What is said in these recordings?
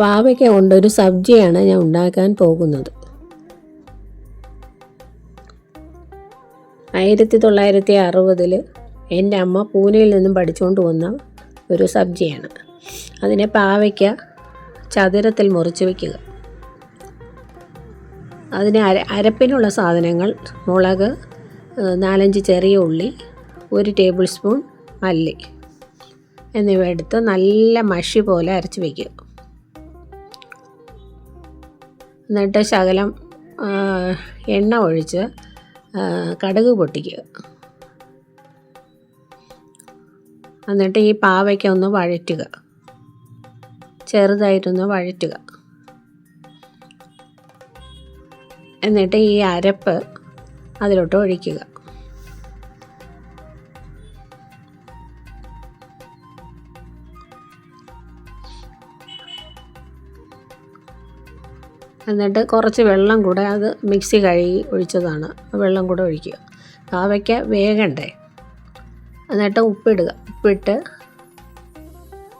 പാവയ്ക്ക കൊണ്ടൊരു സബ്ജിയാണ് ഞാൻ ഉണ്ടാക്കാൻ പോകുന്നത്. ആയിരത്തി തൊള്ളായിരത്തി അറുപതിൽ എന്റെ അമ്മ പൂനെയിൽ നിന്നും പഠിച്ചുകൊണ്ട് വന്ന ഒരു സബ്ജിയാണ്. അതിനെ പാവയ്ക്ക ചതുരത്തിൽ മുറിച്ച് വയ്ക്കുക അതിന് അര അരപ്പിനുള്ള സാധനങ്ങൾ മുളക് നാലഞ്ച് ചെറിയ ഉള്ളി ഒരു ടേബിൾ സ്പൂൺ മല്ലി എന്നിവ എടുത്ത് നല്ല മഷി പോലെ അരച്ച് വയ്ക്കുക എന്നിട്ട് ശകലം എണ്ണ ഒഴിച്ച് കടുക് പൊട്ടിക്കുക. എന്നിട്ട് ഈ പാവയ്ക്ക ഒന്ന് വഴറ്റുക. ചെറുതായിട്ടൊന്ന് വഴറ്റുക. എന്നിട്ട് ഈ അരപ്പ് അതിലോട്ട് ഒഴിക്കുക. എന്നിട്ട് കുറച്ച് വെള്ളം കൂടെ അത് മിക്സി കഴുകി ഒഴിച്ചതാണ്. വെള്ളം കൂടെ ഒഴിക്കുക. കാവയ്ക്ക വേകണ്ടേ? എന്നിട്ട് ഉപ്പിടുക. ഉപ്പിട്ട്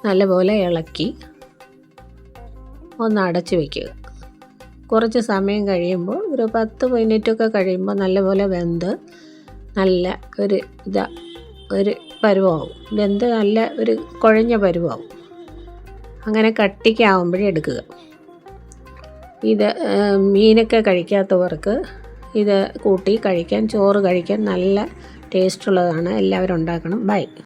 നല്ലപോലെ ഇളക്കി ഒന്ന് അടച്ച് വയ്ക്കുക കുറച്ച് സമയം കഴിയുമ്പോൾ ഒരു പത്ത് മിനിറ്റൊക്കെ കഴിയുമ്പോൾ നല്ലപോലെ വെന്ത് നല്ല ഒരു ഇതാ ഒരു പരുവാവും. വെന്ത് നല്ല ഒരു കുഴഞ്ഞ പരുവാവും. അങ്ങനെ കട്ടിക്കാവുമ്പോഴേ എടുക്കുക. ഇത് മീനൊക്കെ കഴിക്കാത്തവർക്ക് ഇത് കൂട്ടി കഴിക്കാൻ ചോറ് കഴിക്കാൻ നല്ല ടേസ്റ്റുള്ളതാണ് എല്ലാവരും ഉണ്ടാക്കണം. ബൈ.